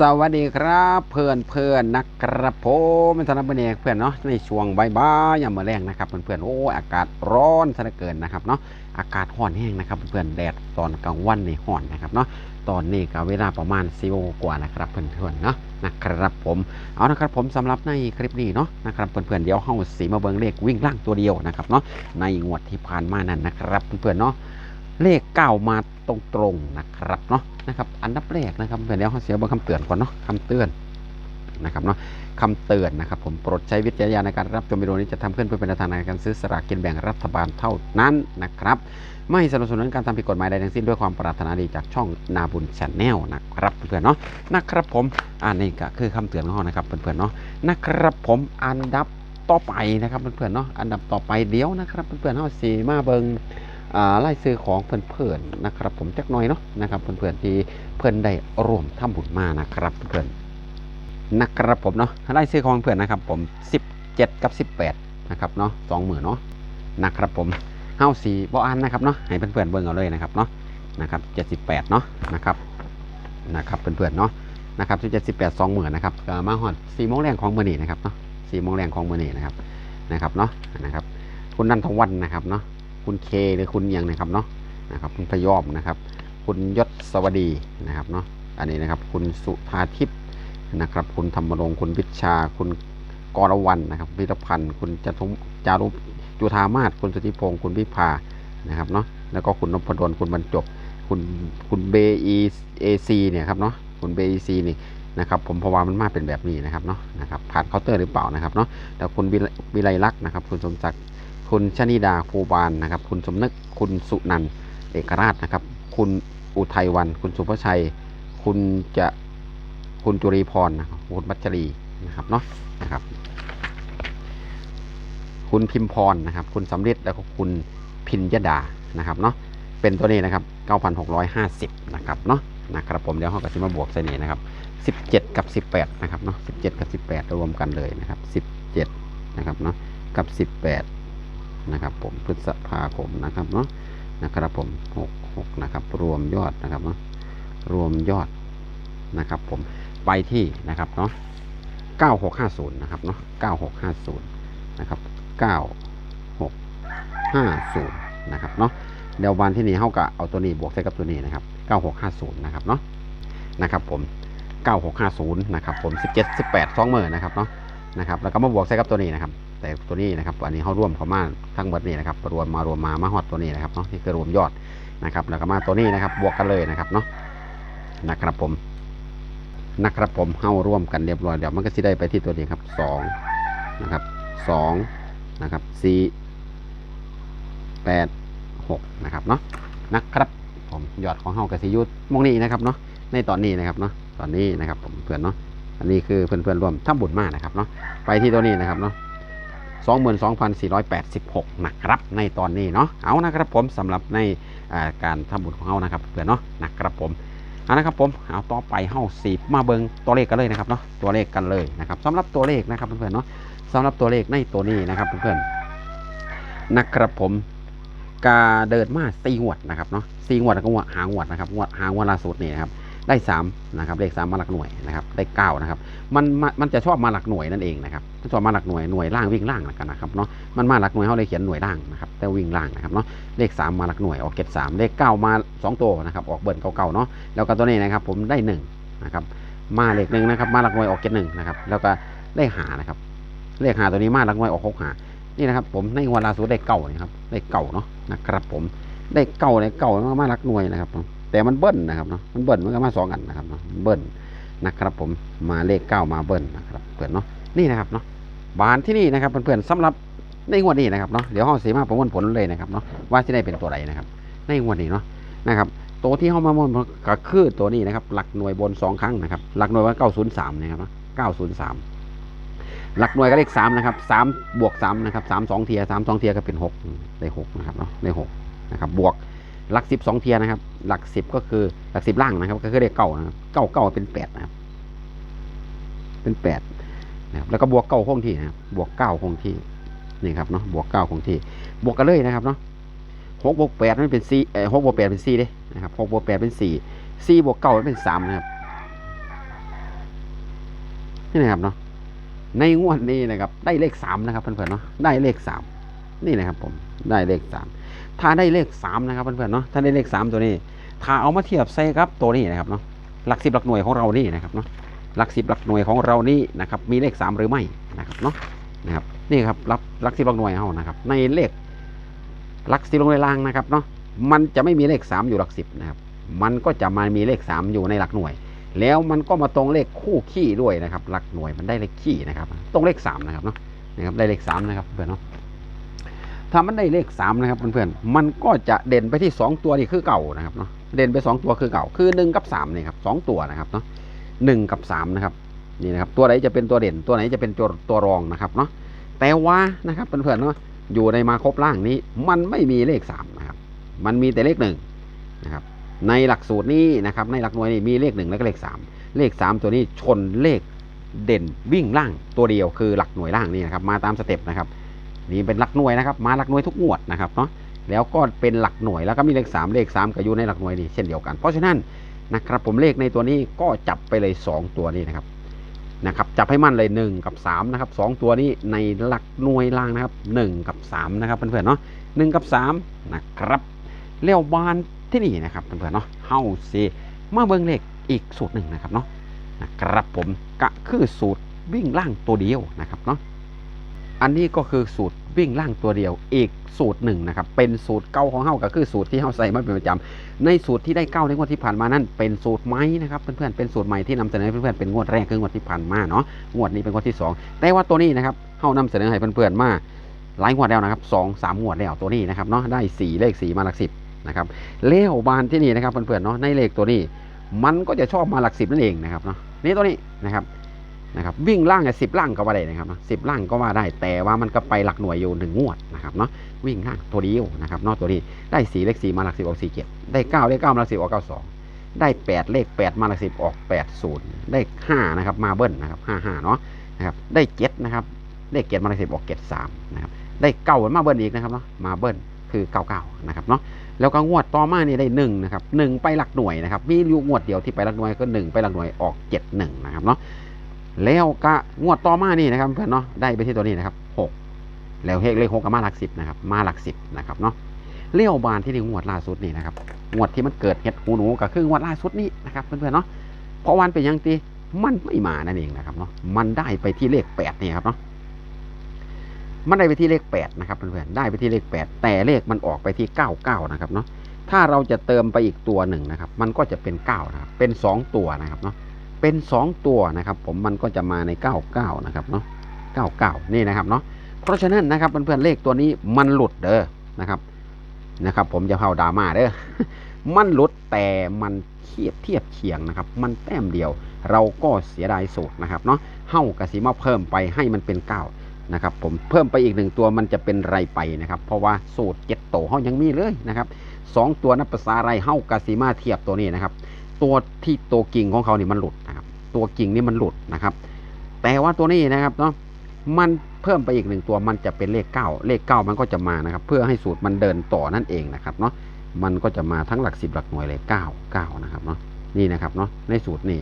สวัสดีครับเพื่อนเพื่อนนะครับผมธนบันเอกเพื่อนเนาะในช่วงใบ่ายยามมื้อแรงนะครับเพื่อนเพื่อนโอ้อากาศร้อนซะเหลือเกินนะครับเนาะอากาศร้อนแห้งนะครับเพื่อนแดดตอนกลางวันในี่ร้อนนะครับเนาะตอนนี้ก็เวลาประมาณ4โมงกว่านะครับเพื่อนเพื่อนเนาะนะครับผมเอานะครับผมสำหรับในคลิปนี้เนาะนะครับเพื่อนๆเดี๋ยวเฮาสีมาเบิ่งเลขวิ่งล่างตัวเดียวนะครับเนาะในงวดที่ผ่านมานั่นนะครับเพื่อนๆเนาะเลขเก้ามา ตรงๆนะครับเนาะนะครับ อันดับแรกนะครับเดี๋ยวเขาเสียบนคำเตือนก่อนเนาะคำเตือนนะครับเนาะคำเตือนนะครับ ผมโปรดใช้วิจารณญาณในการรับชมวิดีโอนี้จะทำขึ้นเพื่อเป็นทางในการซื้อสลากกินแบ่งรัฐบาลเท่านั้นนะครับ ไม่สนับสนุนการทำผิดกฎหมายใดทั้งสิ้นด้วยความปรารถนาดีจากช่องนาบุญชาแนลนะครับเพื่อนๆเนาะนะครับผมอันนี้ก็คือคำเตือนของเรานะครับเพื่อนๆเนาะนะครับผมอันดับต่อไปนะครับเพื่อนๆเนาะอันดับต่อไปเดี๋ยวนะครับเพื่อนๆเฮาสีมาเบิง ไล่ซื้อของเพื่อนๆนะครับ ผมจักหน่อยเนาะนะครับเพื่อนๆที่เพื่อนได้ร่วมทำบุญมานะครับเพื่อนๆนะครับผมเนาะไล่ซื้อของเพื่อนนะครับ ผม 17 กับ 18นะครับเนาะสองหมื่นเนาะนะครับผมเฮาสีบ่อ่านนะครับเนาะให้เพื่อนๆเบิ่งเอาเลยนะครับเนาะนะครับ 78เนาะนะครับนะครับเพื่อนๆเนาะนะครับ17 18 2หมื่นนะครับมาฮอด4โมงแรงของมื้อนี้นะครับเนาะ4โมงแรงของมื้อนี้นะครับนะครับเนาะนะครับ คุณนันทวันนะครับเนาะ คุณเคหรือคุณเอียงนะครับเนาะนะครับคุณพยอมนะครับ คุณยศสวัสดีนะครับเนาะอันนี้นะครับ คุณสุธาทิพย์นะครับ คุณธรรมรงค์คุณวิชา คุณกรวันนะครับพิรพันธ์คุณจตุจารุจุธามาศคุณสุธิพงศ์คุณวิภานะครับเนาะแล้วก็คุณนพดลคุณบรรจบ คุณคุณเบอีเอซีเนี่ยครับเนาะคุณเบอีซีนี่นะครับผมพราะว่ามันมาเป็นแบบนี้นะครับเนาะนะครับผ่านเคาน์เตอร์หรือเปล่านะครับเนาะแล้วคุณวิไลวิไลลักษณ์นะครับ คุณสมศักดิ์ คุณชนิดาภูบาลนะครับ คุณสมนึก คุณสุนันท์เอกราชนะครับ คุณอุทัยวัน คุณสุภชัย คุณจะคุณจุรีพรนะครับคุณบัชรีนะครับเนาะนะครับ คุณพิมพรนะครับ คุณสำเร็จแล้วก็คุณพิญญดานะครับเนาะเป็นตัวนี้นะครับ 9,650 นะครับเนาะนะครับผมเดี๋ยวห้องกับซิมาบวกใส่นี่นะครับ 17 กับ 18 นะครับเนาะ17 กับ 18 รวมกันเลยนะครับ 17 นะครับเนาะกับ 18 นะครับ ผมพฤษภาคมนะครับเนาะนะครับผมหกหกนะครับ รวมยอดนะครับเนาะรวมยอดนะครับ ผมไปที่นะครับเนาะเก้าหกห้าศูนย์นะครับเนาะเก้าหกห้าศูนย์นะครับเก้าหกห้าศูนย์นะครับเนาะเดี๋ยววันที่นี้เขาก็เอาตัวนี้บวกใส่กับตัวนี้นะครับเก้าหกห้าศูนย์นะครับเนาะนะครับผมเก้าหกห้าศูนย์นะครับผมสิบเจ็ดสิบแปดสองหมื่นนะครับเนาะนะครับแล้วก็มาบวกใส่กับตัวนี้นะครับ แต่ตัวนี้นะครับอันนี้เขาร่วมเขามาทั้งหมดนี่นะครับรวมมารวมมามาฮอดตัวนี้นะครับเนาะนี่คือรวมยอดนะครับแล้วก็มาตัวนี้นะครับบวกกันเลยนะครับเนาะนะครับผมนะครับผมเข้าร่วมกันเรียบร้อยเดี๋ยวมันก็จะได้ไปที่ตัวนี้ครับสองนะครับสองนะครับสี่แปดหกนะครับเนาะนะครับผมยอดของเฮากระสิยุมองนี้นะครับเนาะในตอนนี้นะครับเนาะตอนนี้นะครับผมเพื่อนเนาะอันนี้คือเพื่อนเพื่อนๆร่วมทำบุญมากนะครับเนาะไปที่ตัวนี้นะครับเนาะ 22,486 นะครับ ในตอนนี้เนาะเอานะครับผมสำหรับในการทำบุญของเรานะครับเพื่อนเนาะนะครับผมเอานะครับผมเอาต่อไปเฮาสีมาเบิงตัวเลขกันเลยนะครับเนาะตัวเลขกันเลยนะครับสำหรับตัวเลขนะครับเพื่อนๆเนาะสำหรับตัวเลขในตัวนี้นะครับเพื่อนๆนะครับผมกาเดินมาสี่งวดนะครับเนาะสี่งวดก็งวดหางวดนะครับงวดหางวดล่าสุดนี่นะครับ ได้สามนะครับเลขสามมาหลักหน่วยนะครับได้เก้านะครับมันมันจะชอบมาหลักหน่วยนั่นเองนะครับชอบมาหลักหน่วยหน่วยล่างวิ่งล่างกันนะครับเนาะมันมาหลักหน่วยเขาเลยเขียนหน่วยล่างนะครับแต่วิ่งล่างนะครับเนาะเลข 3 มาหลักหน่วยออกเกตสามเลข 9 มา 2 ตัวนะครับออกเบิร์นเก่าๆเนาะแล้วก็ตัวนี้นะครับผมได้1นะครับมาเลขหนึ่งนะครับมาหลักหน่วยออกเกตหนึ่งนะครับแล้วก็เลขหานะครับเลขหาตัวนี้มาหลักหน่วยออกหกหานี่นะครับผมในวันลาสุดได้เก่านี่ครับได้เก่าเนาะนะครับผมได้เก่าได้เก่ามาหลักหน่วยนะครับ แต่มันเบิ้ลนะครับเนาะมันเบิ้ลมันก็มาสองอันนะครับเนาะเบิ้ลนะครับ ผมมาเลขเก้ามาเบิ้ลนะครับเพื่อนเนาะนี่นะครับเนาะบานที่นี่นะครับเพื่อนๆสำหรับในงวดนี้นะครับเนาะเดี๋ยวห้องสีมาประมวลผลเลยนะครับเนาะว่าจะได้เป็นตัวไหนนะครับ ในงวดนี้เนาะนะครับตัวที่ห้องมาประมวลก็คือตัวนี้นะครับ หลักหน่วยบนสองครั้งนะครับ หลักหน่วยว่าเก้าศูนย์สามนะครับเนาะเก้าศูนย์สามหลักหน่วยก็เลขสามนะครับสามบวกสามนะครับสามสองเทียสามสองเทียก็เป็นหกได้หกนะครับเนาะได้หกนะครับบวกหลักสิบสองเทียนะครับ หลักสิบก็คือหลักสิบล่างนะครับ ก็คือเลขเก้านะเก้าเก้าเป็นแปดนะครับ เป็นแปดนะครับ แล้วก็บวกเก้าคงที่นะครับบวกเก้าคงที่นี่ครับเนาะบวกเก้าคงที่ บวกกันเลยนะครับเนาะหกบวกแปดมันเป็นสี่เออหกบวกแปดเป็นสี่เด้นะครับหกบวกแปดเป็นสี่สี่บวกเก้าเป็นสามนะครับนี่นะครับเนาะในงวดนี้นะครับ ได้เลขสามนะครับเพื่อนๆเนาะได้เลขสามนี่นะครับผมได้เลขสาม ถ้าได้เลขสามนะครับเพื่อนๆเนาะถ้าได้เลขสามตัวนี้ ถ้าเอามาเทียบใส่ครับตัวนี้นะครับเนาะหลักสิบหลักหน่วยของเรานี่นะครับเนาะหลักสิบหลักหน่วยของเรานี่นะครับมีเลขสามหรือไม่นะครับเนาะนะครับนี่ครับหลักหลักสิบหลักหน่วยเฮานะครับในเลขหลักสิบหลักหน่วยล่างนะครับเนาะมันจะไม่มีเลขสามอยู่หลักสิบนะครับมันก็จะมามีเลขสามอยู่ในหลักหน่วย แล้วมันก็มาตรงเลขคู่ขี้ด้วยนะครับ หลักหน่วยมันได้เลขขี้นะครับ ตรงเลขสามนะครับเนาะนะครับได้เลขสามนะครับเพื่อนเนาะ ถ้ามันได้เลขสามนะครับเพื่อนๆมันก็จะเด่นไปที่สองตัวนี่คือเก่านะครับเนาะเด่นไปสองตัวคือเก่าคือหนึ่งกับสามนี่ครับสองตัวนะครับเนาะหนึ่งกับสามนะครับนี่นะครับตัวไหนจะเป็นตัวเด่นตัวไหนจะเป็นตัวตัวรองนะครับเนาะแต่ว่านะครับเพื่อนๆเนาะอยู่ในมาครบล่างนี้ มันไม่มีเลขสามนะครับมันมีแต่เลขหนึ่งนะครับในหลักสูตรนี้นะครับในหลักหน่วยนี่มีเลขหนึ่งและก็เลขสามเลขสามตัวนี้ชนเลขเด่นวิ่งล่างตัวเดียวคือหลักหน่วยล่างนี่นะครับมาตามสเต็ปนะครับ นี่เป็นหลักหน่วยนะครับ มาหลักหน่วยทุกงวดนะครับเนาะแล้วก็เป็นหลักหน่วยแล้วก็มีเลขสามเลขสามก็อยู่ในหลักหน่วยนี่เช่นเดียวกัน เพราะฉะนั้นนะครับผมเลขในตัวนี้ก็จับไปเลย 2 ตัวนี้นะครับนะครับจับให้มั่นเลย 1 กับ 3 นะครับสองตัวนี้ในหลักหน่วยล่างนะครับ 1 กับ 3 นะครับเพื่อนๆเนาะหนึ่งกับ 3 นะครับเลี้ยวบานที่นี่นะครับเพื่อนๆเนาะเฮาซีมาเบิ่งเลขอีกสูตรหนึ่งนะครับเนาะนะครับผมก็คือสูตรวิ่งล่างตัวเดียวนะครับเนาะ อันนี้ก็คือสูตรวิ่งล่างตัวเดียว อีกสูตรหนึ่งนะครับ เป็นสูตรเก่าของเฮาก็คือสูตรที่เฮาใส่มาเป็นประจำในสูตรที่ได้เก้าในงวดที่ผ่านมานั่นเป็นสูตรใหม่นะครับเพื่อนๆเป็นสูตรใหม่ที่นำเสนอให้เพื่อนๆเป็นงวดแรกคืองวดที่ผ่านมาเนาะงวดนี้เป็นงวดที่สองแต่ว่าตัวนี้นะครับเฮานำเสนอให้เพื่อนๆมาหลายงวดแล้วนะครับสองสามงวดแล้วตัวนี้นะครับเนาะได้สี่เลขสี่มาหลักสิบนะครับเลขบานที่นี่นะครับเพื่อนๆเนาะในเลขตัวนี้ มันก็จะชอบมาหลักสิบนั่นเองนะครับเนาะนี่ตัวนี้นะครับ นะครับวิ่งล่างเนี่ยสิบล่างก็ว่าได้นะครับสิบล่างก็ว่าได้ แต่ว่ามันก็ไปหลักหน่วยอยู่หนึ่งงวดนะครับเนาะวิ่งล่างตัวเดียวนะครับเนาะตัวนี้ได้สี่เลขสี่มาหลักสิบออกสี่เจ็ดได้เก้าเลขเก้ามาหลักสิบออกเก้าสองได้แปดเลขแปดมาหลักสิบออกแปดศูนย์ได้ห้านะครับมาเบิ้ลนะครับห้าห้าเนาะนะครับได้เจ็ดนะครับเลขเจ็ดมาหลักสิบออกเจ็ดสามนะครับได้เก้ามาเบิ้ลอีกนะครับเนาะมาเบิ้ลคือเก้าเก้านะครับเนาะแล้วก็งวดต่อมานี่ได้หนึ่งนะครับหนึ่งไปหลักหน่วยนะครับมีอยู่งวดเดียวที่ไปหลักหน่วยก็หนึ่งไปหลักหน่วยออกเจ็ดหนึ่งนะครับเนาะ แล้วก็งวดต่อมานี่นะครับเพื่อนเนาะได้ไปที่ตัวนี้นะครับหกแล้วเลขเลขหกก็มาหลักสิบนะครับมาหลักสิบนะครับเนาะเลี้ยวบานที่นี่งวดล่าสุดนี่นะครับงวดที่มันเกิดเห็ดหูหนูก็คืองวดล่าสุดนี้นะครับเพื่อนๆเนาะเพราะวันเป็นยังตีมันไม่มานั่นเองนะครับเนาะมันได้ไปที่เลขแปดนี่ครับเนาะมันได้ไปที่เลขแปดนะครับเพื่อนๆได้ไปที่เลขแปดแต่เลขมันออกไปที่เก้าเก้านะครับเนาะถ้าเราจะเติมไปอีกตัวหนึ่งนะครับ มันก็จะเป็นเก้านะครับเป็นสองตัวนะครับเนาะ เป็นสองตัวนะครับ ผมมันก็จะมาในเก้าเก้านะครับเนาะเก้าเก้านี่นะครับเนาะเพราะฉะนั้นนะครับเพื่อนๆเลขตัวนี้มันหลุดเด้อนะครับนะครับ ผมจะเผาดราม่าเด้อมันหลุดแต่มันเทียบเทียบเคียงนะครับ มันแต้มเดียว เราก็เสียดายสูตรนะครับเนาะเฮ้ากระสีมาเพิ่มไปให้มันเป็นเก้านะครับ ผมเพิ่มไปอีกหนึ่งตัวมันจะเป็นไรไปนะครับ เพราะว่าสูตรเจ็ดโตเขายังมีเลยนะครับสองตัวนับภาษาไรเฮ้ากาซิมาเทียบตัวนี้นะครับ ตัวที่ตัวกิ่งของเขานี่มันหลุดนะครับ ตัวกิ่งนี่มันหลุดนะครับ แต่ว่าตัวนี้นะครับเนาะมันเพิ่มไปอีกหนึ่งตัวมันจะเป็นเลขเก้าเลขเก้ามันก็จะมานะครับ เพื่อให้สูตรมันเดินต่อนั่นเองนะครับเนาะมันก็จะมาทั้งหลักสิบหลักหน่วยเลยเก้าเก้านะครับเนาะนี่นะครับเนาะในสูตรนี่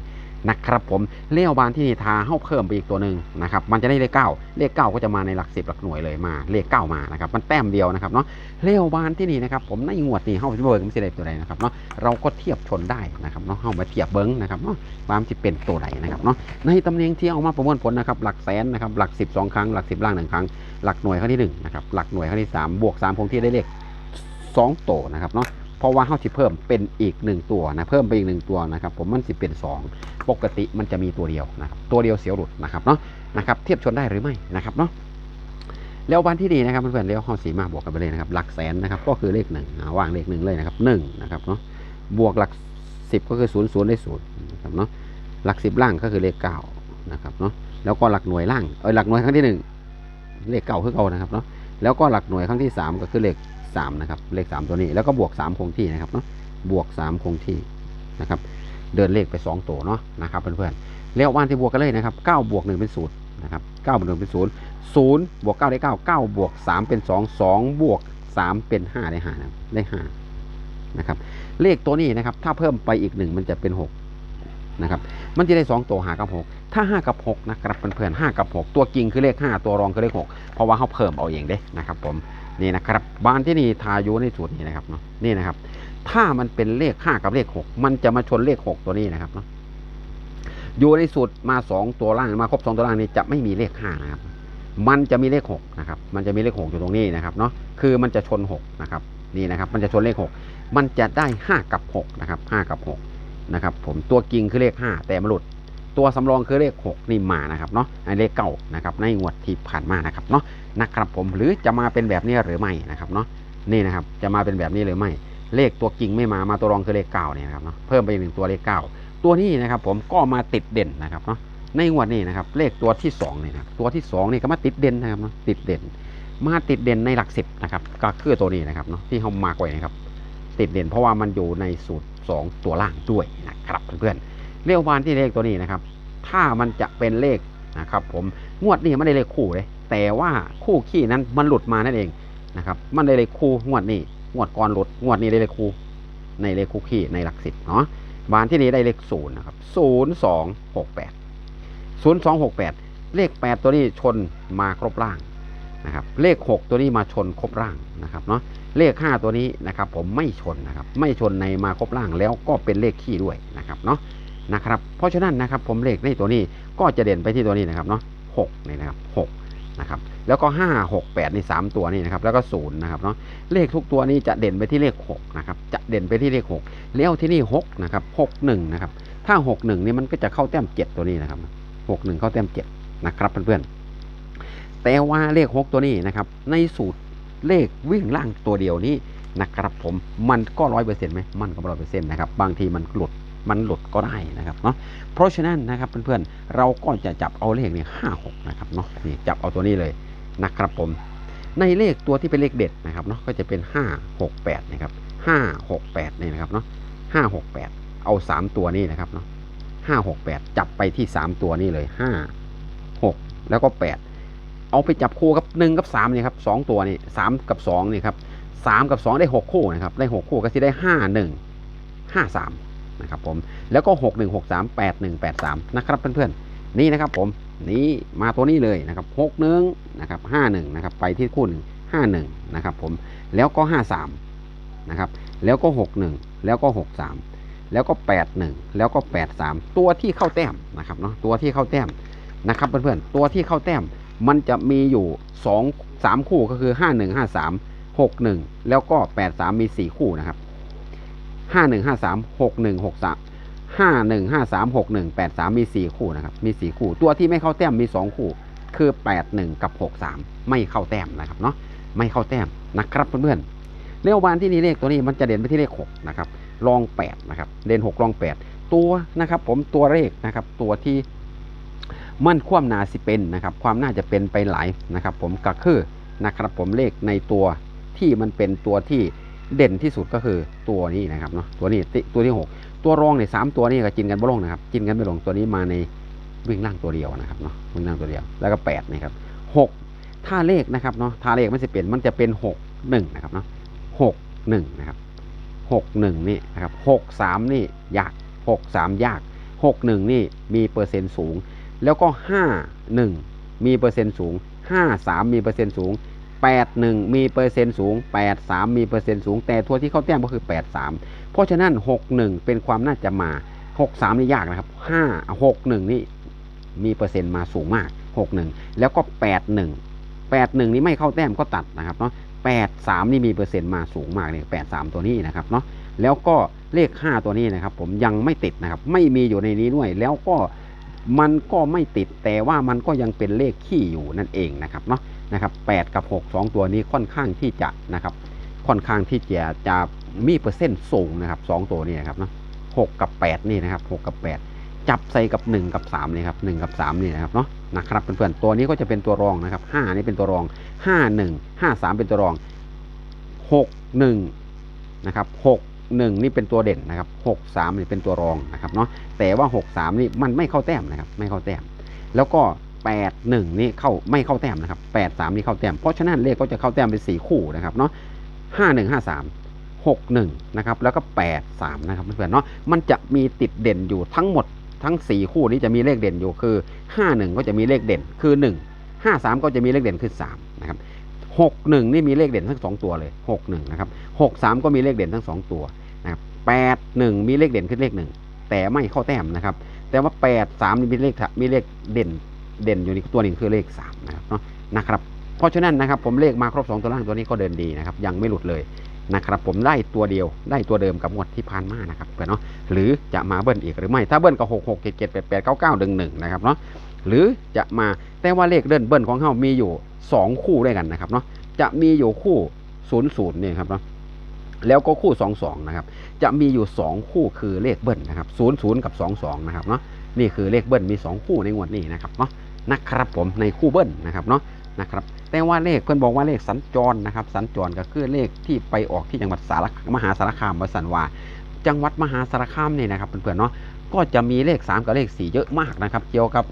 นะครับผมเลี้ยวบานที่นิทาเข้าเพิ่มไปอีกตัวหนึ่งนะครับมันจะได้เลขเก้าเลขเก้าก็จะมาในหลักสิบหลักหน่วยเลยมาเลขเก้ามานะครับมันแต้มเดียวนะครับเนาะเลี้ยวบานที่นี่นะครับผมในงวดนี้เข้าไปเบิร์ไม่ใช่ได้ตัวใดนะครับเนาะเราก็เทียบชนได้นะครับเนาะเข้ามาเทียบเบิ้งนะครับเนาะความที่เป็นตัวใดนะครับเนาะในตำแหน่งที่เอามาประมวลผลนะครับหลักแสนนะครับหลักสิบสองครั้งหลักสิบล่างหนึ่งครั้งหลักหน่วยครั้งที่หนึ่งนะครับหลักหน่วยครั้งที่สามบวกสามคงที่ได้เลขสองโตวนะครับเนาะ เพราะว่าเขาที่เพิ่มเป็นอีกหนึ่งตัวนะเพิ่มไปอีกหนึ่งตัวนะครับผมมันสิเป็นสองปกติมันจะมีตัวเดียวนะครับตัวเดียวเสียวหลุดนะครับเนาะนะครับเทียบชนได้หรือไม่นะครับเนาะแล้ววันที่ดีนะครับเพื่อนๆแล้วห้อสีมาบวกกันไปเลยนะครับหลักแสนนะครับก็คือเลขหนึ่งวางเลขหนึ่งเลยนะครับหนึ่งนะครับเนาะบวกหลักสิบก็คือศูนย์ศูนย์ได้ศูนย์นะครับเนาะหลักสิบล่างก็คือเลขเก้านะครับเนาะแล้วก็หลักหน่วยล่างเออหลักหน่วยครั้งที่หนึ่งเลขเก้าคือเก้านะครับเนาะแล้วก็หลักหน่วยครั้งที่สามก็คือเลข สามนะครับเลขสามตัวนี้แล้วก็บวกสามคงที่นะครับเนาะบวกสามคงที่นะครับเดินเลขไป 2 ตัวเนาะนะครับเพื่อนๆแล้ววันที่บวกกันเลยนะครับ9บวก1เป็นศูนย์นะครับ9บวก1เป็นศูนย์ศูนย์บวก9ได้9 9บวก3เป็น 2 2 บวก 3 เป็น 5 ได้5นะได้5นะครับเลขตัวนี้นะครับถ้าเพิ่มไปอีก 1 มันจะเป็น 6 นะครับ มันจะได้สองตัวหากับหกถ้าห้ากับหกนะครับเพื่อนๆห้ากับหกตัวกิ่งคือเลขห้าตัวรองคือเลขหกเพราะว่าเขาเพิ่มเอาเองเด้นะครับผม นี่นะครับบานที่นี่ทายุในสูตรนี้นะครับเนาะนี่นะครับ ถ้ามันเป็นเลขห้ากับเลขหกมันจะมาชนเลขหกตัวนี้นะครับเนาะอยู่ในสูตรมาสองตัวล่างมาครบสองตัวล่างนี้จะไม่มีเลขห้านะครับ มันจะมีเลขหกนะครับ มันจะมีเลขหกอยู่ตรงนี้นะครับเนาะคือมันจะชนหกนะครับนี่นะครับ มันจะชนเลขหกมันจะได้ห้ากับหกนะครับห้ากับหกนะครับ ผมตัวกิ่งคือเลขห้าแต่มันหลุด ตัวสำรองคือเลข 6 นี่มานะครับเนาะเลขเก้านะครับในงวดที่ผ่านมานะครับเนาะนะครับผมหรือจะมาเป็นแบบนี้หรือไม่นะครับเนาะนี่นะครับจะมาเป็นแบบนี้หรือไม่ เลขตัวกิ่งไม่มามาตัวรองคือเลขเก้าเนี่ยนะครับเนาะเพิ่มไปอีกหนึ่งตัวเลขเก้าตัวนี้นะครับผมก็มาติดเด่นนะครับเนาะในงวดนี้นะครับเลขตัวที่2เนี่ยนะตัวที่2นี่ก็มาติดเด่นนะครับเนาะติดเด่น มาติดเด่นในหลักสิบนะครับก็คือตัวนี้นะครับเนาะที่เขามาไว้นะครับติดเด่นเพราะว่ามันอยู่ในสูตร 2 ตัวล่างด้วยนะครับเพื่อนๆ เรียวบานที่เลขตัวนี้นะครับ ถ้ามันจะเป็นเลขนะครับผมงวดนี้ไม่ได้เลขคู่เลย แต่ว่าคู่ขี้นั้นมันหลุดมานั่นเองนะครับ มันได้เลขคู่งวดนี้งวดก่อนหลุดงวดนี้ได้เลขคู่ในเลขคู่ขี้ในหลักสิบเนาะบานที่นี้ได้เลขศูนย์นะครับศูนย์สองหกแปดศูนย์สองหกแปดเลขแปดตัวนี้ชนมาครบล่างนะครับเลขหกตัวนี้มาชนครบล่างนะครับเนาะเลข 5 ตัวนี้นะครับผมไม่ชนนะครับไม่ชนในมาครบล่างแล้วก็เป็นเลขขี้ด้วยนะครับเนาะ นะครับ เพราะฉะนั้นนะครับผมเลขในตัวนี้ก็จะเด่นไปที่ตัวนี้นะครับเนาะหกนี่นะครับหกนะครับแล้วก็ห้าหกแปดในสามตัวนี่นะครับแล้วก็ศูนย์นะครับเนาะเลขทุกตัวนี้จะเด่นไปที่เลขหกนะครับจะเด่นไปที่เลขหกแล้วที่นี่หกนะครับหกหนึ่งนะครับถ้าหกหนึ่งนี่มันก็จะเข้าแต้มเจ็ดตัวนี้นะครับหกหนึ่งเข้าแต้มเจ็ดนะครับเพื่อนๆแต่ว่าเลขหกตัวนี้นะครับในสูตรเลขวิ่งล่างตัวเดียวนี้นะครับผมมันก็ร้อยเปอร์เซ็นต์ไหมมันก็ร้อยเปอร์เซ็นต์นะครับบางทีมันหลุด มันหลุดก็ได้นะครับเนาะเพราะฉะนั้นนะครับเพื่อนๆเราก็จะจับเอาเลขเนี่ยห้าหกนะครับเนาะนี่จับเอาตัวนี้เลยนะครับผม ในเลขตัวที่เป็นเลขเด็ดนะครับเนาะก็จะเป็นห้าหกแปดนะครับห้าหกแปดนี่นะครับเนาะห้าหกแปดเอาสามตัวนี้นะครับเนาะห้าหกแปดจับไปที่สามตัวนี้เลยห้าหกแล้วก็แปดเอาไปจับคู่กับหนึ่งกับสามนี่ครับสองตัวนี่สามกับสองนี่ครับสามกับสองได้หกคู่นะครับได้หกคู่ก็จะได้ห้าหนึ่งห้าสาม นะครับผมแล้วก็หกหนึ่งหกสามแปดหนึ่งแปดสามนะครับเพื่อนๆนี่นะครับผมนี่มาตัวนี้เลยนะครับหกหนึ่งนะครับห้าหนึ่งนะครับไปที่คู่หนึ่งห้าหนึ่งนะครับผมแล้วก็ห้าสามนะครับแล้วก็หกหนึ่งแล้วก็หกสามแล้วก็แปดหนึ่งแล้วก็แปดสามตัวที่เข้าแต้มนะครับเนาะตัวที่เข้าแต้มนะครับเพื่อนๆตัวที่เข้าแต้มมันจะมีอยู่สองสามคู่ก็คือห้าหนึ่งห้าสามหกหนึ่งแล้วก็แปดสามมีสี่คู่นะครับ ห้าหนึ่งห้าสามหกหนึ่งหกสามห้าหนึ่งห้าสามหกหนึ่งแปดสามมีสี่คู่นะครับ มีสี่คู่ ตัวที่ไม่เข้าแต้มมีสองคู่ คือแปดหนึ่งกับหกสามไม่เข้าแต้มนะครับเนาะ ไม่เข้าแต้มนะครับเพื่อนๆเลขบานที่นี่เลขตัวนี้มันจะเด่นไปที่เลขหกนะครับ รองแปดนะครับ เด่นหกรองแปดตัวนะครับ ผมตัวเลขนะครับ ตัวที่มันความนาสิเป็นนะครับ ความน่าจะเป็นไปหลายนะครับ ผมก็คือนะครับ ผมเลขในตัวที่มันเป็นตัวที่ เด่นที่สุดก็คือตัวนี้นะครับเนาะตัวนี้ตัวที่ 6 ตัวรองในสามตัวนี้ก็กินกันบ่ลงนะครับกินกันไม่ลงตัวนี้มาในวิ่งล่างตัวเดียวนะครับเนาะวิ่งล่างตัวเดียวแล้วก็8นะครับหกถ้าเลขนะครับเนาะถ้าเลขมันจะเป็นมันจะเป็น 6 1นะครับเนาะหกหนึ่งนะครับหกหนึ่งนี่นะครับหกสามนี่ยากหกสามยากหกหนึ่งนี่มีเปอร์เซ็นต์สูง แล้วก็5 1มีเปอร์เซ็นต์สูง5 3มีเปอร์เซ็นต์สูง 8 1 มีเปอร์เซ็นต์สูง 8 3 มีเปอร์เซ็นต์สูง แต่ตัวที่เข้าแต้มก็คือ 8 3 เพราะฉะนั้น 6 1 เป็นความน่าจะมา 6 3 นี่ยากนะครับ 5 6 1 นี่มีเปอร์เซ็นต์มาสูงมาก 6 1 แล้วก็ 8 1 8 1 นี่ไม่เข้าแต้มก็ตัดนะครับเนาะ8 3 นี่มีเปอร์เซ็นต์มาสูงมากเลย8 3 ตัวนี้นะครับเนาะ แล้วก็เลข 5 ตัวนี้นะครับผมยังไม่ติดนะครับ ไม่มีอยู่ในนี้ด้วย แล้วก็มันก็ไม่ติดแต่ว่ามันก็ยังเป็นเลขขี้อยู่นั่นเองนะครับเนาะ นะครับแกับ 6 2 ตัวนี้ค่อนข้างที่จะนะครับค่อนข้างที่จะจะมีเปอร์เซ็นต์สูงนะครับ2ตัวนี้นะครับเนาะหกับ 8 นี่นะครับ6กับ 8 จับใส่กับ 1 กับ3นี่ครับ1กับ3นี่นะครับเนาะนะครับเพื่อนๆตัวนี้ก็จะเป็นตัวรองนะครับ5นี่เป็นตัวรอง 5 1 5 3 เป็นตัวรอง 6 1นะครับ6 1 นี่เป็นตัวเด่นนะครับ6 3นี่เป็นตัวรองนะครับเนาะแต่ว่า 6 3 นี่มันไม่เข้าแต้มนะครับไม่เข้าแต้ม แล้วก็ 8 1 นี่เข้าไม่เข้าแต้มนะครับ 8 3 นี่เข้าแต้ม เพราะฉะนั้นเลขก็จะเข้าแต้มเป็น 4 คู่นะครับเนาะ5 1 5 3 6 1 นะครับ แล้วก็ 8 3 นะครับเพื่อนๆเนาะ มันจะมีติดเด่นอยู่ทั้งหมดทั้ง 4 คู่นี้จะมีเลขเด่นอยู่คือ 51 ก็จะมีเลขเด่นคือ 1 53 ก็จะมีเลขเด่นคือ3นะครับ61 นี่มีเลขเด่นทั้ง 2 ตัวเลย 61 นะครับ 63 ก็มีเลขเด่นทั้ง 2 ตัวนะครับ81 มีเลขเด่นคือเลข 1 แต่ไม่เข้าแต้มนะครับ แต่ว่า 83 นี่มีเลขมีเลขเด่น เด่นอยู่ในตัวหนึ่งคือเลข3นะครับเนาะนะครับเพราะฉะนั้นนะครับผมเลขมาครบ 2 ตัวล่างตัวนี้ก็เดินดีนะครับยังไม่หลุดเลยนะครับผมได้ตัวเดียวได้ตัวเดิมกับงวดที่ผ่านมานะครับเพื่อนเนาะหรือจะมาเบิ้ลอีกหรือไม่ถ้าเบิ้ลก็6 6 7 7 8 8 9 9 1 1นะครับเนาะหรือจะมาแต่ว่าเลขเดินเบิ้ลของเขามีอยู่ 2 คู่ด้วยกันนะครับเนาะจะมีอยู่คู่0 0เนี่ยครับเนาะแล้วก็คู่2 2นะครับจะมีอยู่ 2 คู่คือเลขเบิ้ลนะครับ0 0กับ2 2นะครับเนาะนี่คือเลขเบิ้ลมี 2 คู่ในงวดนี้นะครับเนาะ นะครับผมในคู่เบิ้ลนะครับเนาะนะครับแต่ว่าเลขเพื่อนบอกว่าเลขสัญจรนะครับ สัญจรก็คือเลขที่ไปออกที่จังหวัดสารมหาสารคามวสันวาจังหวัดมหาสารคามเนี่ยนะครับเพื่อนๆเนาะก็จะมีเลข 3 กับเลข 4 เยอะมากนะครับเกี่ยวกับ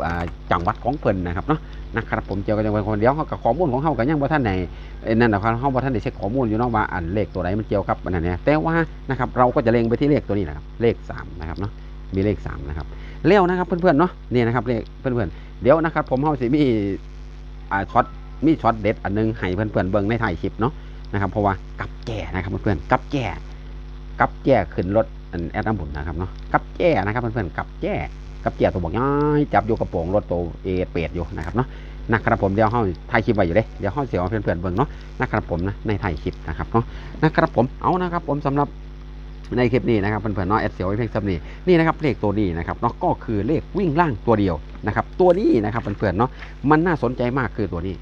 จังหวัดของเพิ่นนะครับเนาะนะครับผมเกี่ยวกับจังหวัดคนเดียวเขากับข้อมูลของเขากับยังบ่ท่านในเอ้ยนั่นนะครับเขาบ่ท่านได้เช็คข้อมูลอยู่เนาะว่าอันเลขตัวไหนมันเกี่ยวกับอันนั้นเนี่ยแต่ว่านะครับเราก็จะเล็งไปที่เลขตัวนี้นะครับเลข3นะครับเนาะมีเลข3นะครับ แล้วนะครับเพื่อนๆเนาะนี่นะครับเลขเพื่อนๆเดี๋ยวนะครับ ผมเฮาสิมีอ่าช็อตมีช็อตเด็ดอันนึงให้เพื่อนๆเบิ่งในถ่ายคลิปเนาะนะครับเพราะว่ากับแก่นะครับเพื่อนๆกับแก่กับแก่ขึ้นรถอันแอดน้ำบุญนะครับเนาะกับแก่นะครับเพื่อนๆกับแก่กับแก่ตัวบอกย้ายจับอยู่กระโปรงรถตัวเอเปดอยู่นะครับเนาะนะครับผมเดี๋ยวเฮาถ่ายคลิปไว้อยู่เด้เดี๋ยวเฮาเสียวเพื่อนๆเบิ่งเนาะนะครับผมนะในถ่ายคลิปนะครับเนาะนะครับผมเอานะครับผมสำหรับ ในคลิปนี้นะครับเพื่อนๆน้อยแอดเสียวไว้เพียงสำนี้นี่นะครับเลขตัวนี้นะครับเนาะก็คือเลขวิ่งล่างตัวเดียวนะครับตัวนี้นะครับเพื่อนๆเนาะมันน่าสนใจมากคือตัวนี้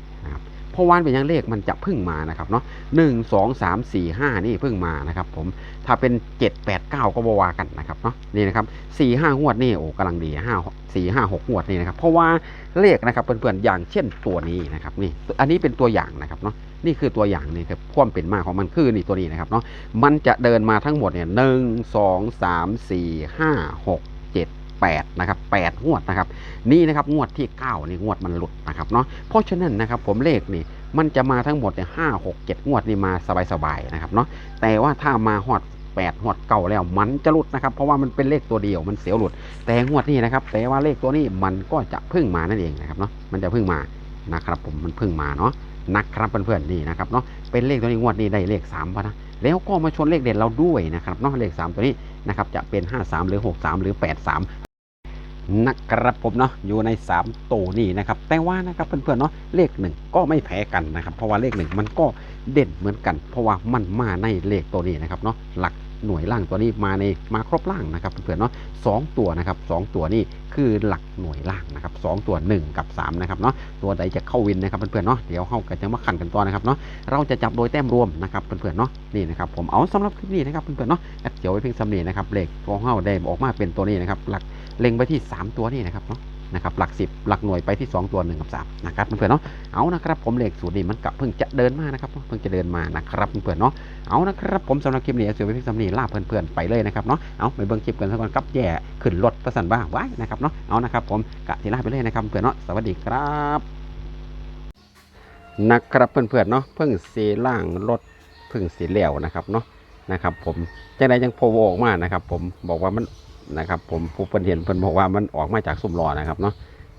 รับเพราะวานเป็นยังเลขมันจะพึ่งมานะครับเนาะหนึ่งสองสามสี่ห้านี่พึ่งมานะครับ ผมถ้าเป็นเจ็ดแปดเก้าก็บวากันนะครับเนาะนี่นะครับสี่ห้างวดนี่โอ้กำลังดีห้าสี่ห้าหกงวดนี่นะครับ เพราะว่าเลขนะครับเพื่อนๆอย่างเช่นตัวนี้นะครับนี่อันนี้เป็นตัวอย่างนะครับเนาะนี่คือตัวอย่างนี่คือความเป็นมาของมันคือนี่ตัวนี้นะครับเนาะมันจะเดินมาทั้งหมดเนี่ยหนึ่งสองสามสี่ห้าหก เจ็ดแปดนะครับแปดงวดนะครับ นี่นะครับงวดที่ 9 นี่งวดมันหลุดนะครับเนาะเพราะฉะนั้นนะครับผมเลขนี่มันจะมาทั้งหมดเนี่ยห้าหกเจ็ดงวดนี่มาสบายๆนะครับเนาะแต่ว่าถ้ามาหอด8หอดเก่าแล้วมันจะหลุดนะครับ เพราะว่ามันเป็นเลขตัวเดียวมันเสียวหลุด แต่งวดนี้นะครับ แต่ว่าเลขตัวนี้มันก็จะพึ่งมานั่นเองนะครับเนาะมันจะพึ่งมานะครับผมมันพึ่งมาเนาะนะครับเพื่อนๆนี่นะครับเนาะเป็นเลขตัวนี้งวดนี้ได้เลข3ป่ะนะแล้วก็มาชนเลขเด่นเราด้วยนะครับเนาะเลข 3 ตัวนี้นะครับจะเป็น 53 หรือ 63 หรือ 83 นะครับผมเนาะอยู่ใน 3 ตัวนี้นะครับ แต่ว่านะครับเพื่อนๆเนาะเลขหนึ่งก็ไม่แพ้กันนะครับ เพราะว่าเลขหนึ่งมันก็เด่นเหมือนกัน เพราะว่ามันมาในเลขตัวนี้นะครับเนาะหลักหน่วยล่างตัวนี้มาในมาครบล่างนะครับเพื่อนๆเนาะสองตัวนะครับสองตัวนี้คือหลักหน่วยล่างนะครับสองตัว 1 กับ3นะครับเนาะตัวใดจะเข้าวินนะครับเพื่อนๆเนาะเดี๋ยวเข้ากันจะมาขันกันต่อนะครับเนาะเราจะจับโดยแต้มรวมนะครับเพื่อนๆเนาะนี่นะครับผมเอาสำหรับคลิปนี้นะครับเพื่อนๆเนาะแอดเจียวไว้เพียงสำเนีนะครับเลขของเข้าได้ออกมาเป็นตัวนี้นะครับหลัก เล็งไปที่ 3 ตัวนี่นะครับเนาะนะครับหลัก 10 หลักหน่วยไปที่ 2 ตัว1กับ3นะครับเพื่อนๆเนาะเอานะครับผมเลขสูตรนี้มันกับเพิ่งจะเดินมานะครับเพิ่งจะเดินมานะครับเพื่อนๆเนาะเอานะครับผมสำหรับคลิปนี้เสือไปพิกสำนีลาเพื่อนๆไปเลยนะครับเนาะเอาไปเบิ่งคลิปกันสักก่อนกับแย่ขึ้นรถประสันบ้าไว้นะครับเนาะเอานะครับผมกะทีลาไปเลยนะครับเพื่อนเนาะสวัสดีครับนะครับเพื่อนๆเนาะเพิ่งสีล่างรถเพิ่งสีเหลวนะครับเนาะนะครับผมจังใดยังโผล่ออกมานะครับผมบอกว่ามัน นะครับผมผู้เพิ่นเห็นเพิ่นบอกว่ามันออกมาจากสุ่มรอนะครับเนาะ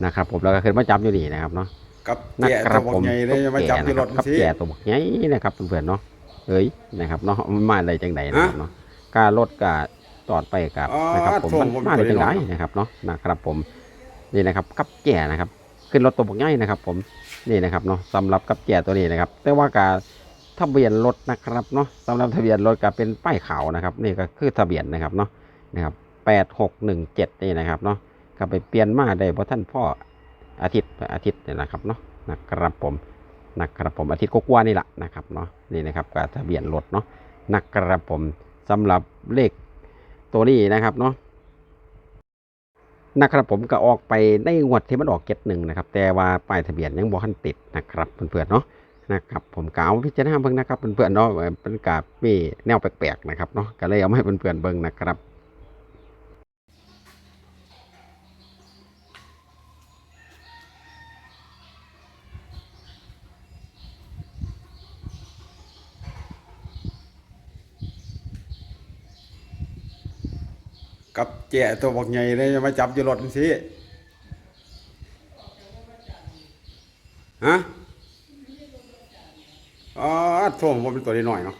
นะครับ ผมแล้วก็ขึ้นมาจับอยู่นี่นะครับเนาะกับนะแก่คตัรัวบบอกผมใหญ่เลยมาจับที่รถครับสิ แก่ตัวบอกใหญ่นะครับเพื่อนๆเนาะเอ้ยนะครับเนาะมันมาอะไรจังไดนะครับเนาะการรถกาจอดไปกับอ๋อนะครับผมส่งมันผมมาอะไรจังไดไปเลยเนาะนะครับเนาะนะครับผมนี่นะครับกับแก่นะครับ ขึ้นรถตัวบอกใหญ่นะครับ ผมนี่นะครับเนาะสำหรับกับแก่ตัวนี้นะครับ แต่ว่าการทะเบียนรถนะครับเนาะสำหรับทะเบียนรถก็เป็นป้ายขาวนะครับ นี่ก็คือทะเบียนนะครับเนาะนะครับ แปดหกหนึ่งเจ็ดนี่นะครับเนาะก็ไปเปลี่ยนมาได้เพราะท่านพ่ออาทิตย์อาทิตย์นี่นะครับเนาะนะครับผมนะครับผมอาทิตย์ก็กว่านี่แหละนะครับเนาะนี่นะครับกับทะเบียนรถเนาะนะครับผมสำหรับเลขตัวนี้นะครับเนาะนะครับผมก็ออกไปในงวดที่มันออกเก็ตหนึ่งนะครับ แต่ว่าป้ายทะเบียนยังบ่ทันติดนะครับเพื่อนๆเนาะนะครับผมกเอาวพิจารณาเบิ่งนะครับเพื่อนๆเนาะเป็นกาบมีแนวแปลกๆนะครับเนาะก็เลยเอามาให้เพื่อนๆเบิ่งนะครับ แก่ตัวบักใหญ่เลยจะมาจับอยู่รถสิฮะอ๋อโทษผมเป็นตัวน้อยเนาะ